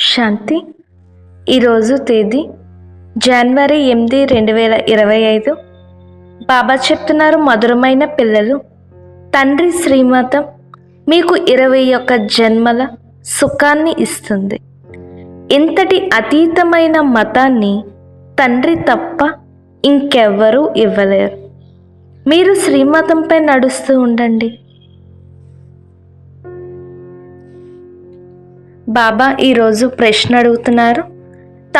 శాంతి. ఈరోజు తేదీ జనవరి ఎనిమిది రెండు వేల ఇరవై ఐదు. బాబా చెప్తున్నారు మధురమైన పిల్లలు. తండ్రి శ్రీమతం మీకు ఇరవై ఒక్క జన్మల సుఖాన్ని ఇస్తుంది. ఇంతటి అతీతమైన మతాన్ని తండ్రి తప్ప ఇంకెవ్వరూ ఇవ్వలేరు. మీరు శ్రీమతంపై నడుస్తూ ఉండండి. బాబా ఈరోజు ప్రశ్న అడుగుతున్నారు.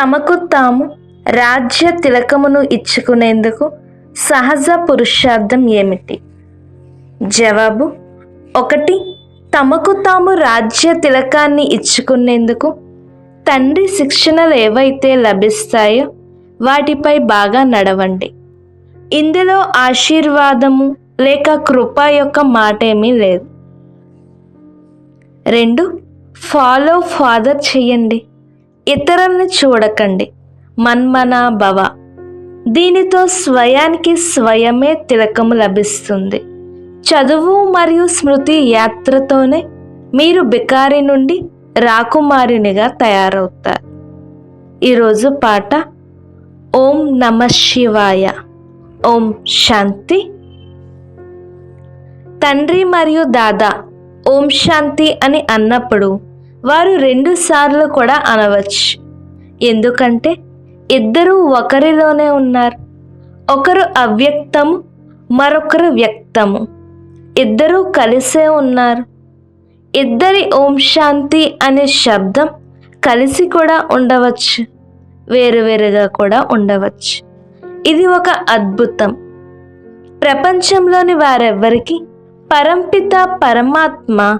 తమకు తాము రాజ్య తిలకమును ఇచ్చుకునేందుకు సహజ పురుషార్థం ఏమిటి? జవాబు ఒకటి తమకు తాము రాజ్య తిలకాన్ని ఇచ్చుకునేందుకు తండ్రి శిక్షణలు ఏవైతే లభిస్తాయో వాటిపై బాగా నడవండి. ఇందులో ఆశీర్వాదము లేక కృప యొక్క మాటేమీ లేదు. రెండు ఫాలో ఫాదర్ చేయండి. ఇతరుల్ని చూడకండి. మన్మన భవ. దీనితో స్వయానికి స్వయమే తిలకము లభిస్తుంది. చదువు మరియు స్మృతి యాత్రతోనే మీరు బికారి నుండి రాకుమారినిగా తయారవుతారు. ఈరోజు పాట ఓం నమ శివాయ. ఓం శాంతి. తండ్రి మరియు దాదా ఓం శాంతి అని అన్నప్పుడు వారు రెండు సార్లు కూడా అనవచ్చు. ఎందుకంటే ఇద్దరూ ఒకరిలోనే ఉన్నారు. ఒకరు అవ్యక్తము మరొకరు వ్యక్తము. ఇద్దరూ కలిసే ఉన్నారు. ఇద్దరి ఓం శాంతి అనే శబ్దం కలిసి కూడా ఉండవచ్చు. వేరువేరుగా కూడా ఉండవచ్చు. ఇది ఒక అద్భుతం. ప్రపంచంలోని వారెవ్వరికి పరంపిత పరమాత్మ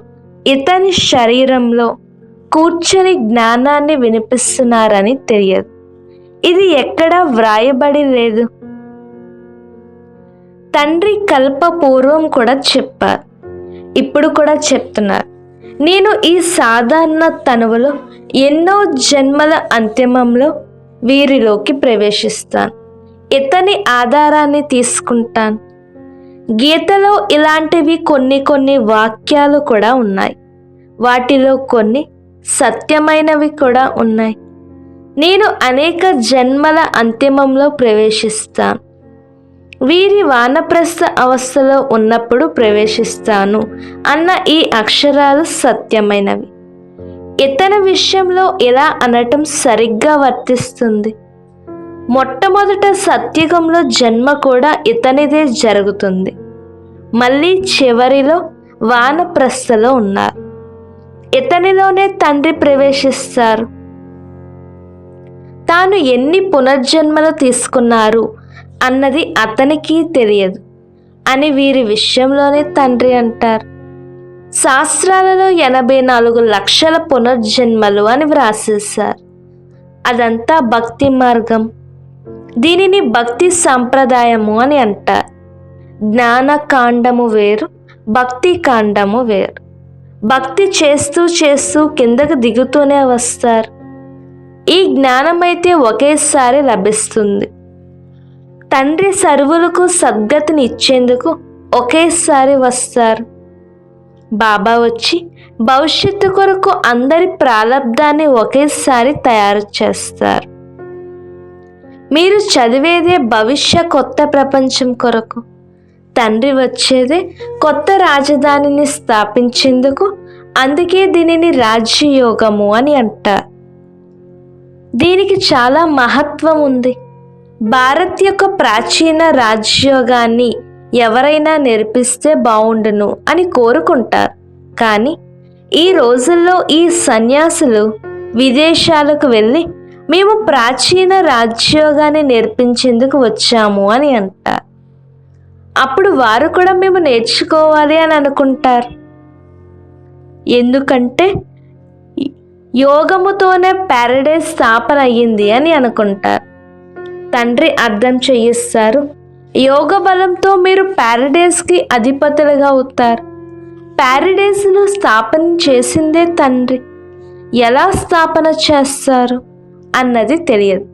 ఇతని శరీరంలో కూర్చొని జ్ఞానాన్ని వినిపిస్తున్నారని తెలియదు. ఇది ఎక్కడా వ్రాయబడి లేదు. తండ్రి కల్ప పూర్వం కూడా చెప్పారు. ఇప్పుడు కూడా చెప్తున్నారు. నేను ఈ సాధారణ తనువులో ఎన్నో జన్మల అంతిమంలో వీరిలోకి ప్రవేశిస్తాను. ఇతని ఆధారాన్ని తీసుకుంటాను. గీతలో ఇలాంటివి కొన్ని కొన్ని వాక్యాలు కూడా ఉన్నాయి. వాటిలో కొన్ని సత్యమైనవి కూడా ఉన్నాయి. నేను అనేక జన్మల అంతిమంలో ప్రవేశిస్తాను. వీరి వానప్రస్థ అవస్థలో ఉన్నప్పుడు ప్రవేశిస్తాను అన్న ఈ అక్షరాలు సత్యమైనవి. ఇతని విషయంలో ఇలా అనటం సరిగ్గా వర్తిస్తుంది. మొట్టమొదట సత్యుగంలో జన్మ కూడా ఇతనిదే జరుగుతుంది. మళ్ళీ చివరిలో వానప్రస్థలో ఉన్నారు. ఇతనిలోనే తండ్రి ప్రవేశిస్తారు. తాను ఎన్ని పునర్జన్మలు తీసుకున్నారు అన్నది అతనికి తెలియదు. అని వీరి విషయంలోనే తండ్రి అంటారు. శాస్త్రాలలో ఎనభై నాలుగు లక్షల పునర్జన్మలు అని వ్రాసేశారు. అదంతా భక్తి మార్గం. దీనిని భక్తి సంప్రదాయము అని అంటారు. జ్ఞానకాండము వేరు భక్తి కాండము వేరు. భక్తి చేస్తూ చేస్తూ కిందకు దిగుతూనే వస్తారు. ఈ జ్ఞానమైతే ఒకేసారి లభిస్తుంది. తండ్రి సర్వులకు సద్గతిని ఇచ్చేందుకు ఒకేసారి వస్తారు. బాబా వచ్చి భవిష్యత్తు కొరకు అందరి ప్రారంధాన్ని ఒకేసారి తయారు చేస్తారు. మీరు చదివేదే భవిష్య కొత్త ప్రపంచం కొరకు. తండ్రి వచ్చేదే కొత్త రాజధానిని స్థాపించేందుకు అందుకే దీనిని రాజ్యయోగము అని అంటారు. దీనికి చాలా మహత్వం ఉంది. భారత్ యొక్క ప్రాచీన రాజ్యోగాన్ని ఎవరైనా నేర్పిస్తే బాగుండును అని కోరుకుంటారు. కానీ ఈ రోజుల్లో ఈ సన్యాసులు విదేశాలకు వెళ్ళి మేము ప్రాచీన రాజ్యోగాన్ని నేర్పించేందుకు వచ్చాము అని అంటారు. అప్పుడు వారు కూడా మేము నేర్చుకోవాలి అని అనుకుంటారు. ఎందుకంటే యోగముతోనే ప్యారడైజ్ స్థాపన అయ్యింది అని అనుకుంటారు. తండ్రి అర్థం చేయిస్తారు. యోగ బలంతో మీరు ప్యారడైజ్కి అధిపతులుగా అవుతారు. ప్యారడైజ్ను స్థాపన చేసిందే తండ్రి. ఎలా స్థాపన చేస్తారు అన్నది తెలియదు.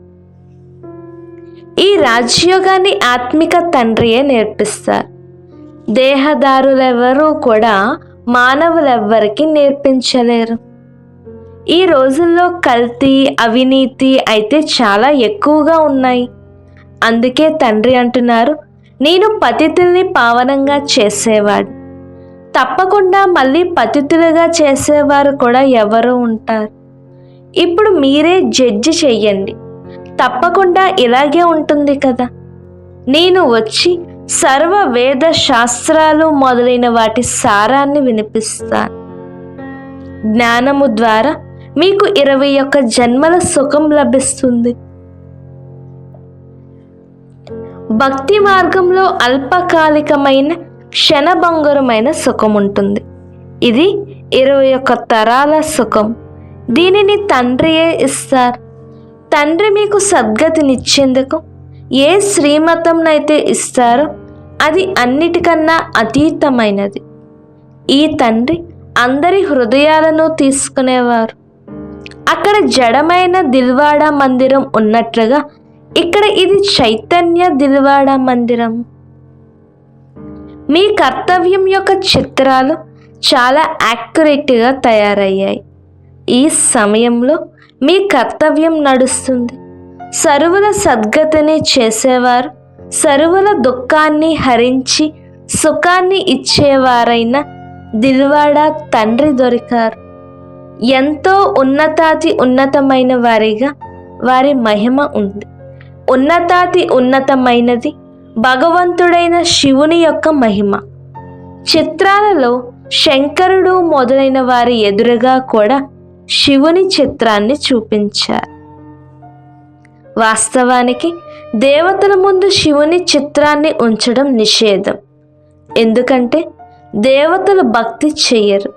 ఈ రాజ్యోగాన్ని ఆత్మిక తండ్రియే నేర్పిస్తారు. దేహదారులెవరూ కూడా మానవులెవ్వరికి నేర్పించలేరు. ఈ రోజుల్లో కల్తీ అవినీతి అయితే చాలా ఎక్కువగా ఉన్నాయి. అందుకే తండ్రి అంటున్నారు నేను పతితుల్ని పావనంగా చేసేవాడు. తప్పకుండా మళ్ళీ పతితులుగా చేసేవారు కూడా ఎవరు ఉంటారు. ఇప్పుడు మీరే జడ్జి చెయ్యండి. తప్పకుండా ఇలాగే ఉంటుంది కదా. నేను వచ్చి సర్వ వేద శాస్త్రాలు మొదలైన వాటి సారాన్ని వినిపిస్తాను. జ్ఞానము ద్వారా మీకు ఇరవై ఒక్క జన్మల సుఖం లభిస్తుంది. భక్తి మార్గంలో అల్పకాలికమైన క్షణభంగురమైన సుఖం ఉంటుంది. ఇది ఇరవై ఒక్క తరాల సుఖం. దీనిని తండ్రియే ఇస్తారు. తండ్రి మీకు సద్గతినిచ్చేందుకు ఏ శ్రీమతంనైతే ఇస్తారో అది అన్నిటికన్నా అతీతమైనది. ఈ తండ్రి అందరి హృదయాలను తీసుకునేవారు. అక్కడ జడమైన దిల్వాడా మందిరం ఉన్నట్లుగా ఇక్కడ ఇది చైతన్య దిల్వాడా మందిరం. మీ కర్తవ్యం యొక్క చిత్రాలు చాలా యాక్యురేట్గా తయారయ్యాయి. ఈ సమయంలో మీ కర్తవ్యం నడుస్తుంది. సరువుల సద్గతిని చేసేవారు సరువుల దుఃఖాన్ని హరించి సుఖాన్ని ఇచ్చేవారైన దిల్వాడా తండ్రి దొరికారు. ఎంతో ఉన్నతాతి ఉన్నతమైన వారిగా వారి మహిమ ఉంది. ఉన్నతాతి ఉన్నతమైనది భగవంతుడైన శివుని యొక్క మహిమ. చిత్రాలలో శంకరుడు మొదలైన వారి ఎదురుగా కూడా శివుని చిత్రాన్ని చూపించారు. వాస్తవానికి దేవతల ముందు శివుని చిత్రాన్ని ఉంచడం నిషేధం. ఎందుకంటే దేవతలు భక్తి చెయ్యరు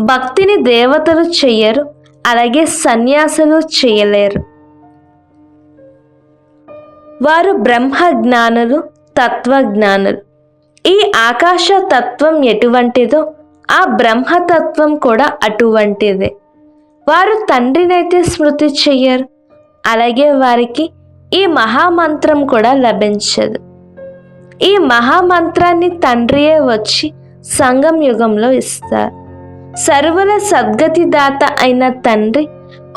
భక్తిని దేవతలు చెయ్యరు అలాగే సన్యాసులు చేయలేరు. వారు బ్రహ్మ జ్ఞానులు తత్వజ్ఞానులు. ఈ ఆకాశ తత్వం ఎటువంటిదో ఆ బ్రహ్మతత్వం కూడా అటువంటిదే. వారు తండ్రినైతే స్మృతి చెయ్యరు. అలాగే వారికి ఈ మహామంత్రం కూడా లభించదు. ఈ మహామంత్రాన్ని తండ్రియే వచ్చి సంగం యుగంలో ఇస్తారు. సర్వుల సద్గతి దాత అయిన తండ్రి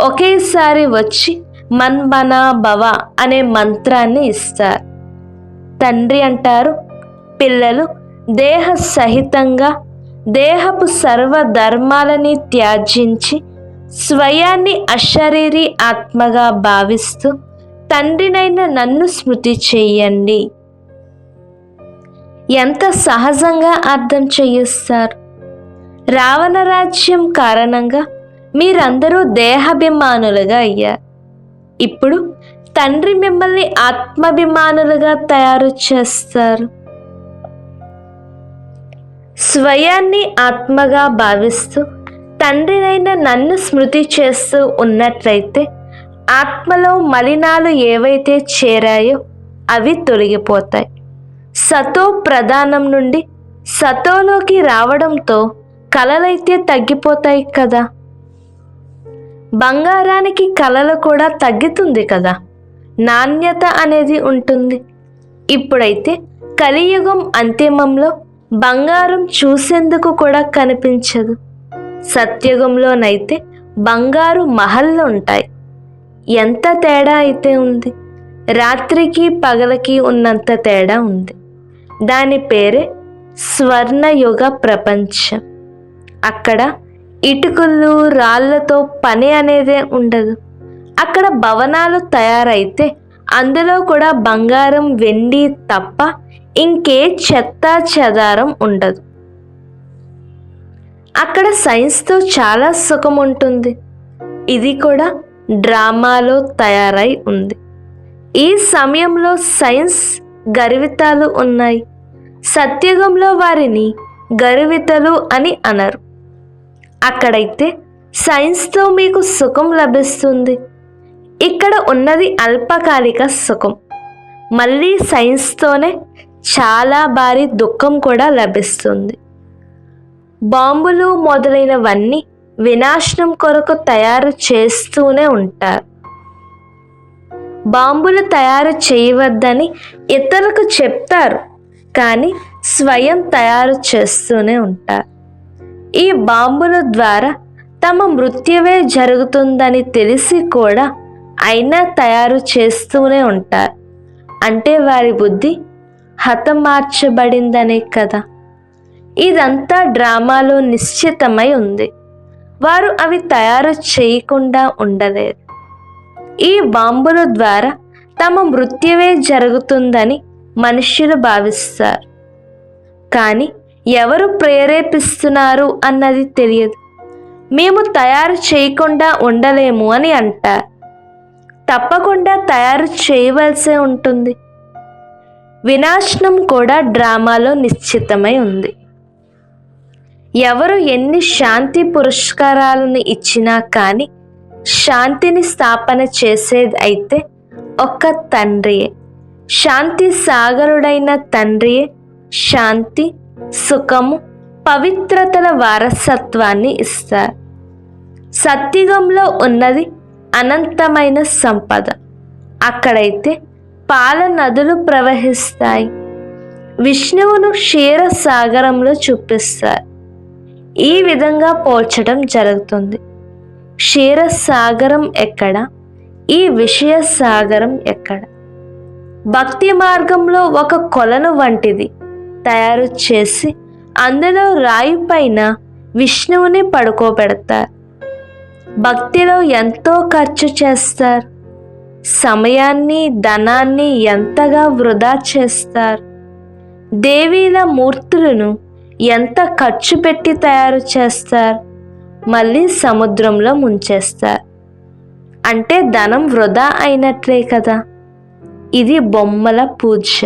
ఒకేసారి వచ్చి మన్మన భవ అనే మంత్రాన్ని ఇస్తారు. తండ్రి అంటారు పిల్లలు దేహ సహితంగా దేహపు సర్వ ధర్మాలని త్యాజించి స్వయాన్ని అశరీరి ఆత్మగా భావిస్తూ తండ్రినైన నన్ను స్మృతి చేయండి. ఎంత సహజంగా అర్థం చేయిస్తారు. రావణ రాజ్యం కారణంగా మీరందరూ దేహాభిమానులుగా అయ్యారు. ఇప్పుడు తండ్రి మిమ్మల్ని ఆత్మాభిమానులుగా తయారు చేస్తారు. స్వయాన్ని ఆత్మగా భావిస్తూ తండ్రినైన నన్ను స్మృతి చేస్తూ ఉన్నట్లయితే ఆత్మలో మలినాలు ఏవైతే చేరాయో అవి తొలగిపోతాయి. సతో ప్రధానం నుండి సతోలోకి రావడంతో కలలైతే తగ్గిపోతాయి కదా. బంగారానికి కలలు కూడా తగ్గుతుంది కదా. నాణ్యత అనేది ఉంటుంది. ఇప్పుడైతే కలియుగం అంతిమంలో బంగారం చూసేందుకు కూడా కనిపించదు. సత్యుగంలోనైతే బంగారు మహల్లు ఉంటాయి. ఎంత తేడా అయితే ఉంది? రాత్రికి పగలకి ఉన్నంత తేడా ఉంది. దాని పేరే స్వర్ణయుగ ప్రపంచం. అక్కడ ఇటుకలు రాళ్ళతో పని అనేదే ఉండదు. అక్కడ భవనాలు తయారైతే అందులో కూడా బంగారం వెండి తప్ప ఇంకే చెత్త చెదారం ఉండదు. అక్కడ సైన్స్తో చాలా సుఖం ఉంటుంది ఇది కూడా డ్రామాలో తయారై ఉంది. ఈ సమయంలో సైన్స్ గర్వితాలు ఉన్నాయి. సత్యుగంలో వారిని గర్వితలు అని అనరు. అక్కడైతే సైన్స్తో మీకు సుఖం లభిస్తుంది. ఇక్కడ ఉన్నది అల్పకాలిక సుఖం. మళ్ళీ సైన్స్తోనే చాలా భారీ దుఃఖం కూడా లభిస్తుంది. బాంబులు మొదలైనవన్నీ వినాశనం కొరకు తయారు చేస్తూనే ఉంటారు. బాంబులు తయారు చేయవద్దని ఇతరులకు చెప్తారు కానీ స్వయం తయారు చేస్తూనే ఉంటారు. ఈ బాంబుల ద్వారా తమ మృత్యువే జరుగుతుందని తెలిసి కూడా అయినా తయారు చేస్తూనే ఉంటారు. అంటే వారి బుద్ధి హతమార్చబడిందనే కదా. ఇదంతా డ్రామాలో నిశ్చితమై ఉంది. వారు అవి తయారు చేయకుండా ఉండలేదు. ఈ బాంబుల ద్వారా తమ మృత్యువే జరుగుతుందని మనుష్యులు భావిస్తారు. కానీ ఎవరు ప్రేరేపిస్తున్నారు అన్నది తెలియదు. మేము తయారు చేయకుండా ఉండలేము అని అంటారు. తప్పకుండా తయారు చేయవలసే ఉంటుంది. వినాశనం కూడా డ్రామాలో నిశ్చితమై ఉంది. ఎవరు ఎన్ని శాంతి పురస్కారాలను ఇచ్చినా కానీ శాంతిని స్థాపన చేసేది అయితే ఒక్క తండ్రియే. శాంతి సాగరుడైన తండ్రియే శాంతి సుఖము పవిత్రతల వారసత్వాన్ని ఇస్తారు. సత్యుగంలో ఉన్నది అనంతమైన సంపద. అక్కడైతే పాల నదులు ప్రవహిస్తాయి. విష్ణువును క్షీర సాగరంలో చూపిస్తారు. ఈ విధంగా పోల్చడం జరుగుతుంది. క్షీరసాగరం ఎక్కడ? ఈ విషయ సాగరం ఎక్కడ? భక్తి మార్గంలో ఒక కొలను వంటిది తయారు చేసి అందులో రాయి పైన విష్ణువుని పడుకోబెడతారు. భక్తిలో ఎంతో ఖర్చు చేస్తారు. సమయాన్ని ధనాన్ని ఎంతగా వృధా చేస్తారు. దేవీల మూర్తులను ఎంత ఖర్చు పెట్టి తయారు చేస్తారు? మళ్ళీ సముద్రంలో ముంచేస్తారు. అంటే ధనం వృధా అయినట్లే కదా. ఇది బొమ్మల పూజ.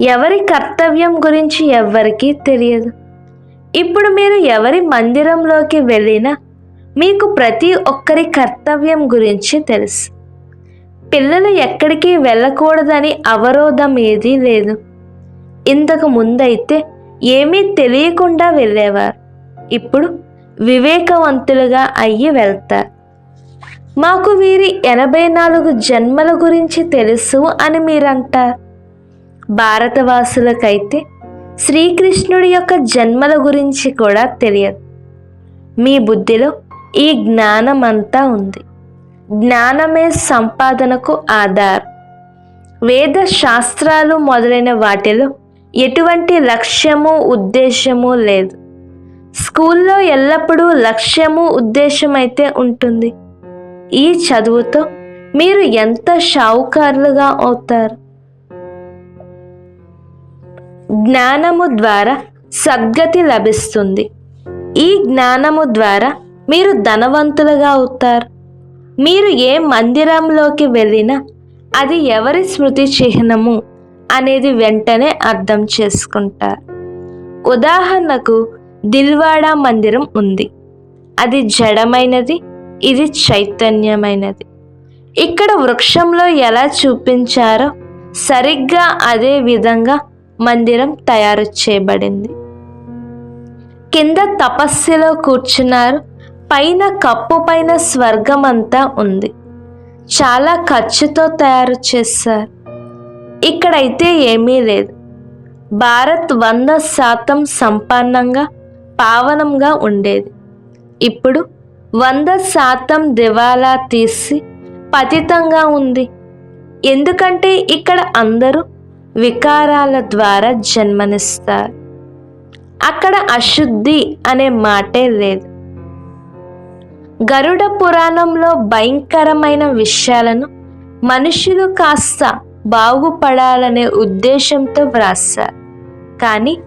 ఎవరి కర్తవ్యం గురించి ఎవ్వరికీ తెలియదు. ఇప్పుడు మీరు ఎవరి మందిరంలోకి వెళ్ళినా మీకు ప్రతి ఒక్కరి కర్తవ్యం గురించి తెలుసు. పిల్లలు ఎక్కడికి వెళ్ళకూడదని అవరోధం ఏదీ లేదు. ఇంతకు ముందైతే ఏమీ తెలియకుండా వెళ్ళేవారు. ఇప్పుడు వివేకవంతులుగా అయ్యి వెళ్తారు మాకు వీరి ఎనభై నాలుగు జన్మల గురించి తెలుసు అని మీరంటారు. భారతవాసులకైతే శ్రీకృష్ణుడి యొక్క జన్మల గురించి కూడా తెలియదు. మీ బుద్ధిలో ఈ జ్ఞానమంతా ఉంది. జ్ఞానమే సంపాదనకు ఆధారం. వేద శాస్త్రాలు మొదలైన వాటిలో ఎటువంటి లక్ష్యము ఉద్దేశము లేదు. స్కూల్లో ఎల్లప్పుడూ లక్ష్యము ఉద్దేశం అయితే ఉంటుంది. ఈ చదువుతో మీరు ఎంత షావుకారులుగా అవుతారు? జ్ఞానము ద్వారా సద్గతి లభిస్తుంది. ఈ జ్ఞానము ద్వారా మీరు ధనవంతులుగా అవుతారు. మీరు ఏ మందిరంలోకి వెళ్ళినా అది ఎవరి స్మృతి చిహ్నము? అనేది వెంటనే అర్థం చేసుకుంటారు. ఉదాహరణకు దిల్వాడా మందిరం ఉంది. అది జడమైనది ఇది చైతన్యమైనది. ఇక్కడ వృక్షంలో ఎలా చూపించారో సరిగ్గా అదే విధంగా మందిరం తయారు చేయబడింది. కింద తపస్సులో కూర్చున్నారు. పైన కప్పు పైన స్వర్గమంతా ఉంది. చాలా ఖర్చుతో తయారు చేశారు. ఇక్కడైతే ఏమీ లేదు. భారత్ వంద శాతం సంపన్నంగా పావనంగా ఉండేది. ఇప్పుడు వంద శాతం దివాలా తీసి పతితంగా ఉంది. ఎందుకంటే ఇక్కడ అందరూ వికారాల ద్వారా జన్మనిస్తారు. అక్కడ అశుద్ధి అనే మాటే లేదు. గరుడ పురాణంలో భయంకరమైన విషయాలను మనుషులు కాస్త బాగుపడాలనే ఉద్దేశంతో వ్రాస్తారు కానీ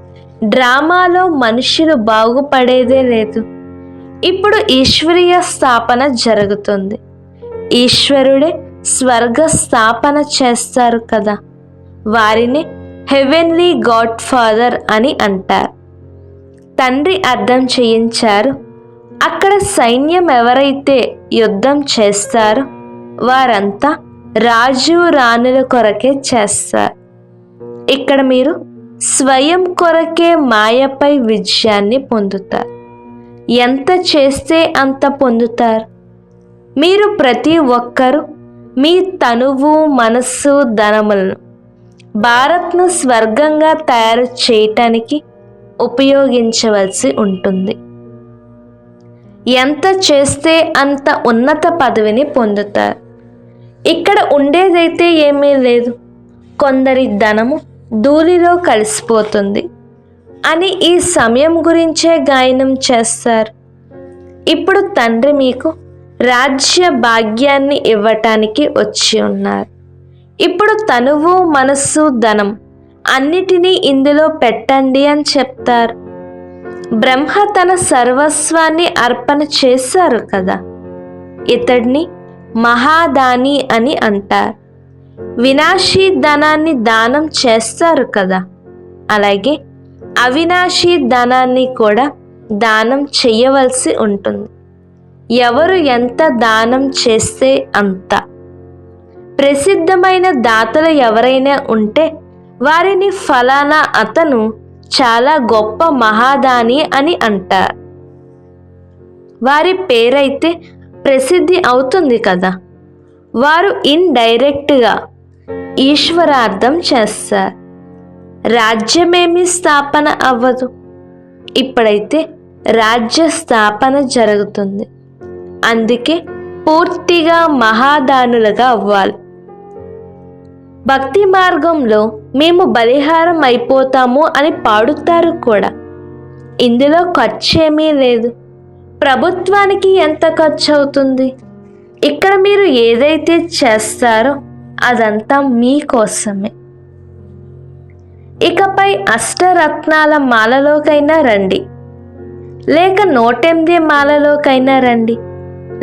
డ్రామాలో మనుషులు బాగుపడేదే లేదు. ఇప్పుడు ఈశ్వరీయ స్థాపన జరుగుతుంది. ఈశ్వరుడే స్వర్గ స్థాపన చేస్తారు కదా. వారిని హెవెన్లీ గాడ్ ఫాదర్ అని అంటారు. తండ్రి అర్థం చేయించారు. అక్కడ సైన్యం ఎవరైతే యుద్ధం చేస్తారో వారంతా రాజు రాణుల కొరకే చేస్తారు ఇక్కడ మీరు స్వయం కొరకే మాయపై విజయాన్ని పొందుతారు ఎంత చేస్తే అంత పొందుతారు. మీరు ప్రతి ఒక్కరూ మీ తనువు మనస్సు ధనములను భారత్ను స్వర్గంగా తయారు చేయటానికి ఉపయోగించవలసి ఉంటుంది. ఎంత చేస్తే అంత ఉన్నత పదవిని పొందుతారు. ఇక్కడ ఉండేదైతే ఏమీ లేదు. కొందరి ధనము ధూళిలో కలిసిపోతుంది. అని ఈ సమయం గురించే గాయనం చేస్తారు. ఇప్పుడు తండ్రి మీకు రాజ్య భాగ్యాన్ని ఇవ్వటానికి వచ్చి ఉన్నారు. ఇప్పుడు తనువు మనస్సు ధనం అన్నిటినీ ఇందులో పెట్టండి అని చెప్తారు. బ్రహ్మ తన సర్వస్వాన్ని అర్పణ చేశారు కదా. ఇతడిని మహాదాని అని అంటారు. వినాశీ ధనాన్ని దానం చేస్తారు కదా. అలాగే అవినాశీ ధనాన్ని కూడా దానం చేయవలసి ఉంటుంది. ఎవరు ఎంత దానం చేస్తే అంత. ప్రసిద్ధమైన దాతలు ఎవరైనా ఉంటే వారిని ఫలానా అతను చాలా గొప్ప మహాదాని అని అంటారు. వారి పేరైతే ప్రసిద్ధి అవుతుంది కదా? వారు ఇండైరెక్ట్గా ఈశ్వరార్థం చేస్తారు. రాజ్యమేమి స్థాపన అవ్వదు. ఇప్పుడైతే రాజ్య స్థాపన జరుగుతుంది. అందుకే పూర్తిగా మహాదానులుగా అవ్వాలి. భక్తి మార్గంలో మేము బలిహారం అయిపోతాము అని పాడుతారు కూడా. ఇందులో ఖర్చు ఏమీ లేదు. ప్రభుత్వానికి ఎంత ఖర్చు అవుతుంది ఇక్కడ మీరు ఏదైతే చేస్తారో అదంతా మీకోసమే ఇకపై అష్టరత్నాల మాలలోకైనా రండి. లేక నూటెనిమిది మాలలోకైనా రండి.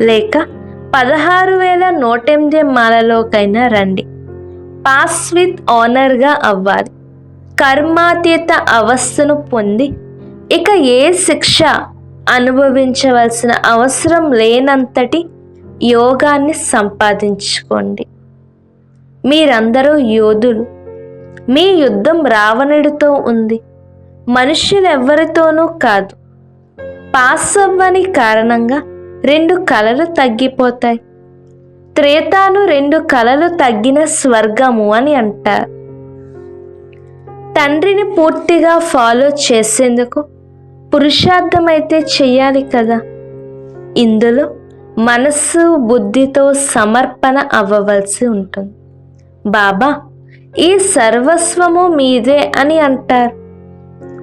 లేక పదహారు వేల నూటెనిమిది మాలలోకైనా రండి. పాస్ విత్ ఆనర్గా అవ్వాలి. కర్మాతీత అవస్థను పొంది ఇక ఏ శిక్ష అనుభవించవలసిన అవసరం లేనంతటి యోగాన్ని సంపాదించుకోండి. మీరందరూ యోధులు. మీ యుద్ధం రావణుడితో ఉంది. మనుష్యులెవ్వరితోనూ కాదు. పాస్ అవ్వని కారణంగా రెండు కళలు తగ్గిపోతాయి. త్రేతాను రెండు కళలు తగ్గిన స్వర్గము అని అంటారు. తండ్రిని పూర్తిగా ఫాలో చేసేందుకు పురుషార్థం అయితే చెయ్యాలి కదా. ఇందులో మనస్సు బుద్ధితో సమర్పణ అవ్వవలసి ఉంటుంది. బాబా ఈ సర్వస్వము మీదే అని అంటారు.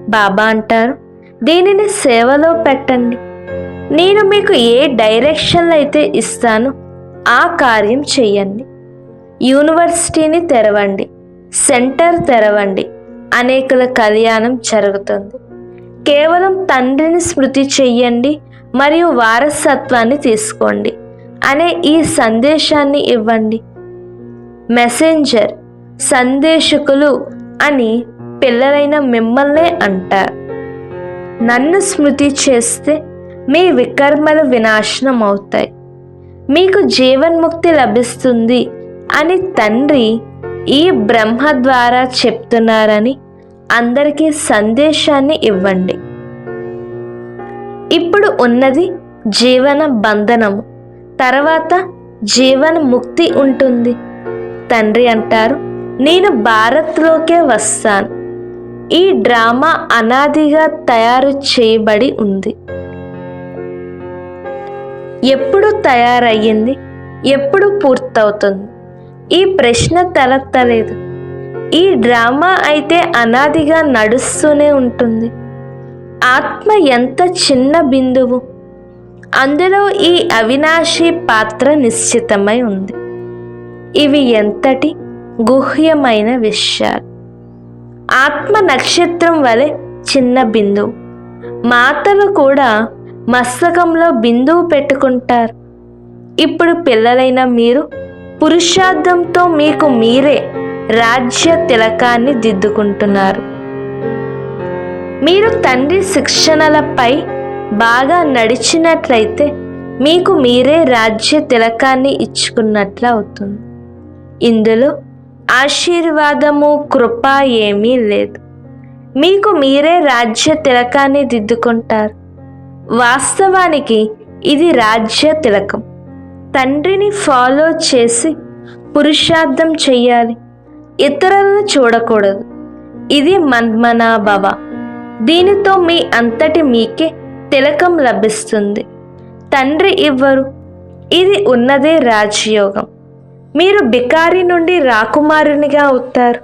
బాబా అంటారు దీనిని సేవలో పెట్టండి. నేను మీకు ఏ డైరెక్షన్లు అయితే ఇస్తానో ఆ కార్యం చెయ్యండి. యూనివర్సిటీని తెరవండి సెంటర్ తెరవండి అనేకుల కళ్యాణం జరుగుతుంది. కేవలం తండ్రిని స్మృతి చెయ్యండి మరియు వారసత్వాన్ని తీసుకోండి. అనే ఈ సందేశాన్ని ఇవ్వండి. మెసెంజర్ సందేశకులు అని పిల్లలైన మిమ్మల్నే అంటారు. నన్ను స్మృతి చేస్తే మీ వికర్మలు వినాశనం అవుతాయి మీకు జీవన్ముక్తి లభిస్తుంది అని తండ్రి ఈ బ్రహ్మ ద్వారా చెప్తున్నారని అందరికీ సందేశాన్ని ఇవ్వండి. ఇప్పుడు ఉన్నది జీవన బంధనము. తర్వాత జీవన ముక్తి ఉంటుంది. తండ్రి అంటారు నేను భారత్లోకే వస్తాను. ఈ డ్రామా అనాదిగా తయారు చేయబడి ఉంది. ఎప్పుడు తయారయ్యింది? ఎప్పుడు పూర్తవుతుంది? ఈ ప్రశ్న తలెత్తలేదు. ఈ డ్రామా అయితే అనాదిగా నడుస్తూనే ఉంటుంది. ఆత్మ ఎంత చిన్న బిందువు. అందులో ఈ అవినాశి పాత్ర నిశ్చితమై ఉంది. ఇవి ఎంతటి గుహ్యమైన విషయాలు. ఆత్మ నక్షత్రం వలె చిన్న బిందువు. మాతలు కూడా మస్తకంలో బిందువు పెట్టుకుంటారు. ఇప్పుడు పిల్లలైన మీరు పురుషార్థంతో మీకు మీరే రాజ్య తిలకాన్ని దిద్దుకుంటున్నారు. మీరు తండ్రి శిక్షణలపై బాగా నడిచినట్లయితే మీకు మీరే రాజ్య తిలకాన్ని ఇచ్చుకున్నట్లు అవుతుంది. ఇందులో ఆశీర్వాదము కృప ఏమీ లేదు. మీకు మీరే రాజ్య తిలకాన్ని దిద్దుకుంటారు. వాస్తవానికి ఇది రాజ్య తిలకం. తండ్రిని ఫాలో చేసి పురుషార్థం చెయ్యాలి ఇతరులను చూడకూడదు. ఇది మన్మనాభవ దీనితో మీ అంతటి మీకే తిలకం లభిస్తుంది. తండ్రి ఇవ్వరు. ఇది ఉన్నదే రాజయోగం. మీరు బికారి నుండి రాకుమారునిగా అవుతారు.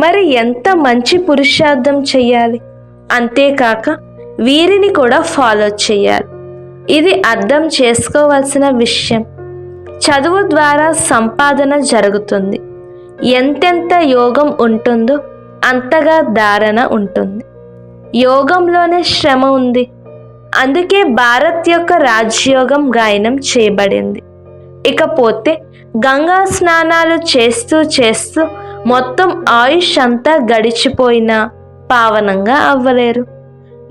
మరి ఎంత మంచి పురుషార్థం చెయ్యాలి అంతేకాక వీరిని కూడా ఫాలో చేయాలి. ఇది అర్థం చేసుకోవాల్సిన విషయం. చదువు ద్వారా సంపాదన జరుగుతుంది. ఎంతెంత యోగం ఉంటుందో అంతగా ధారణ ఉంటుంది. యోగంలోనే శ్రమ ఉంది. అందుకే భారత్ యొక్క రాజయోగం గాయనం చేయబడింది. ఇకపోతే గంగా స్నానాలు చేస్తూ చేస్తూ మొత్తం ఆయుష్ అంతా గడిచిపోయినా పావనంగా అవ్వలేరు.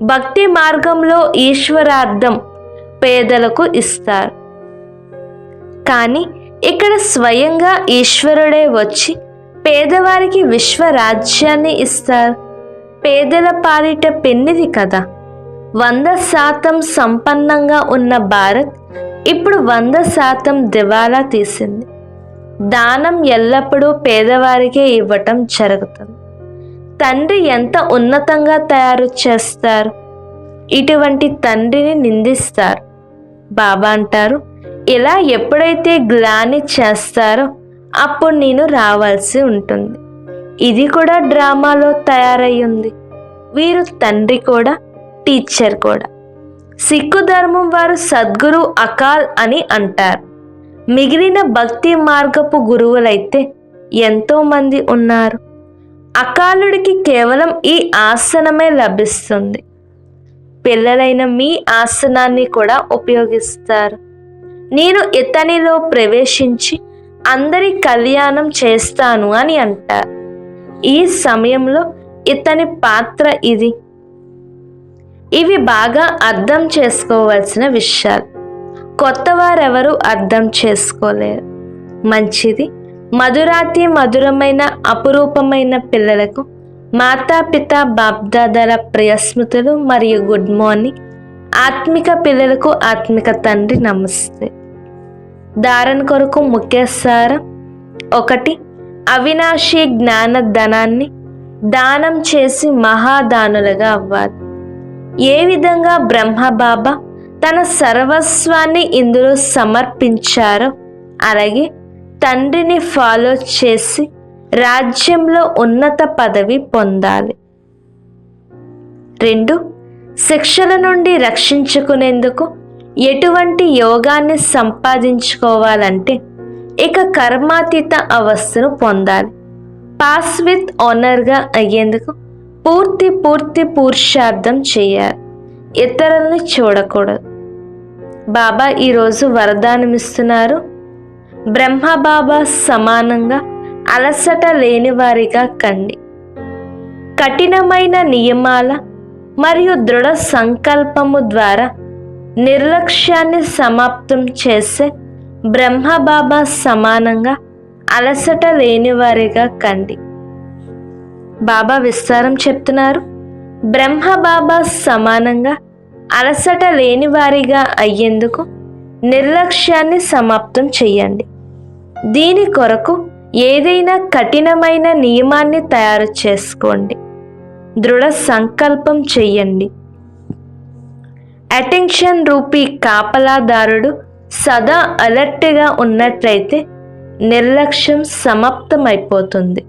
భక్తి మార్గంలో ఈశ్వరార్థం పేదలకు ఇస్తారు. కానీ ఇక్కడ స్వయంగా ఈశ్వరుడే వచ్చి పేదవారికి విశ్వరాజ్యాన్ని ఇస్తారు. పేదల పాలిట పెన్నిది కదా. వంద శాతం సంపన్నంగా ఉన్న భారత్ ఇప్పుడు వంద శాతం దివాలా తీసింది. దానం ఎల్లప్పుడూ పేదవారికే ఇవ్వటం జరుగుతుంది. తండ్రి ఎంత ఉన్నతంగా తయారు చేస్తారు? ఇటువంటి తండ్రిని నిందిస్తారు. బాబా అంటారు ఇలా ఎప్పుడైతే గ్లాని చేస్తారో అప్పుడు నేను రావాల్సి ఉంటుంది. ఇది కూడా డ్రామాలో తయారయ్యింది. వీరు తండ్రి కూడా టీచర్ కూడా. సిక్కు ధర్మం వారు సద్గురు అకాల్ అని అంటారు. మిగిలిన భక్తి మార్గపు గురువులైతే ఎంతోమంది ఉన్నారు. అకాలుడికి కేవలం ఈ ఆసనమే లభిస్తుంది. పిల్లలైన మీ ఆసనాన్ని కూడా ఉపయోగిస్తారు. నేను ఇతనిలో ప్రవేశించి అందరి కళ్యాణం చేస్తాను అని అంటారు ఈ సమయంలో ఇతని పాత్ర ఇది. ఇవి బాగా అర్థం చేసుకోవాల్సిన విషయాలు. కొత్త వారెవరు అర్థం చేసుకోలేరు. మంచిది మధురాతి మధురమైన అపురూపమైన పిల్లలకు మాతాపిత బాప్దాదల ప్రియస్మృతులు మరియు గుడ్ మార్నింగ్ ఆత్మిక పిల్లలకు ఆత్మిక తండ్రి నమస్తే. ధారణ కొరకు ముఖ్య సారం ఒకటి అవినాశి జ్ఞాన ధనాన్ని దానం చేసి మహాదానులుగా అవ్వాలి. ఏ విధంగా బ్రహ్మబాబా తన సర్వస్వాన్ని ఇందులో సమర్పించారో అలాగే తండ్రిని ఫాలో చేసి రాజ్యంలో ఉన్నత పదవి పొందాలి. రెండు శిక్షల నుండి రక్షించుకునేందుకు ఎటువంటి యోగాన్ని సంపాదించుకోవాలంటే ఇక కర్మాతీత అవస్థను పొందాలి. పాస్ విత్ ఓనర్గా అయ్యేందుకు పూర్తి పూర్తి పురుషార్థం చేయాలి. ఇతరుల్ని చూడకూడదు. బాబా ఈరోజు వరదానమిస్తున్నారు. బ్రహ్మ బాబా సమానంగా అలసట లేని వారిగా కండి. కఠినమైన నియమాల మరియు దృఢ సంకల్పము ద్వారా నిర్లక్ష్యాన్ని సమాప్తం చేసే బ్రహ్మబాబా సమానంగా అలసట లేనివారిగా కండి. బాబా విస్తారం చెప్తున్నారు. బ్రహ్మబాబా సమానంగా అలసట లేనివారిగా అయ్యేందుకు నిర్లక్ష్యాన్ని సమాప్తం చేయండి. దీని కొరకు ఏదైనా కఠినమైన నియమాన్ని తయారు చేసుకోండి. దృఢ సంకల్పం చెయ్యండి. అటెన్షన్ రూపీ కాపలాదారుడు సదా అలర్ట్గా ఉన్నట్లయితే నిర్లక్ష్యం సమాప్తమైపోతుంది.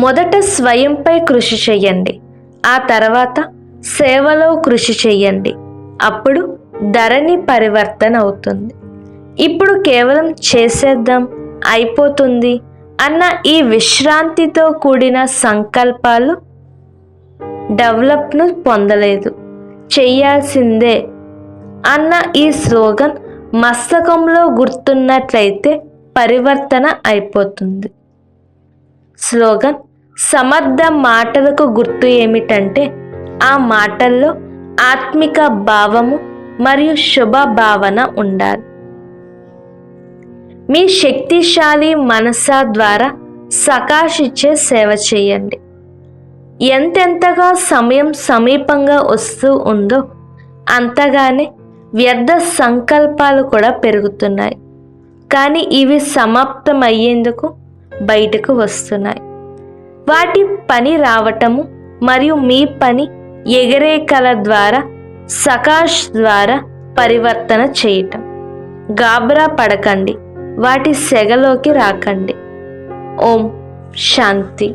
మొదట స్వయంపై కృషి చెయ్యండి. ఆ తర్వాత సేవలో కృషి చెయ్యండి. అప్పుడు ధరణి పరివర్తన అవుతుంది. ఇప్పుడు కేవలం చేసేద్దాం అయిపోతుంది. అన్న ఈ విశ్రాంతితో కూడిన సంకల్పాలు డెవలప్ను పొందలేదు. చేయాల్సిందే అన్న ఈ స్లోగన్ మస్తకంలో గుర్తున్నట్లయితే పరివర్తన అయిపోతుంది. స్లోగన్ సమర్థ మాటలకు గుర్తు ఏమిటంటే ఆ మాటల్లో ఆత్మిక భావము మరియు శుభ భావన ఉండాలి. మీ శక్తిశాలి మనసా ద్వారా సకాశిచ్చే సేవ చేయండి. ఎంతెంతగా సమయం సమీపంగా వస్తూ ఉందో అంతగానే వ్యర్థ సంకల్పాలు కూడా పెరుగుతున్నాయి. కానీ ఇవి సమాప్తమయ్యేందుకు బయటకు వస్తున్నాయి. వాటి పని రావటము మరియు మీ పని ఎగరేకల ద్వారా సకాష్ ద్వారా పరివర్తన చేయటం. గాబరా పడకండి. వాటి సెగలోకి రాకండి. ఓం శాంతి.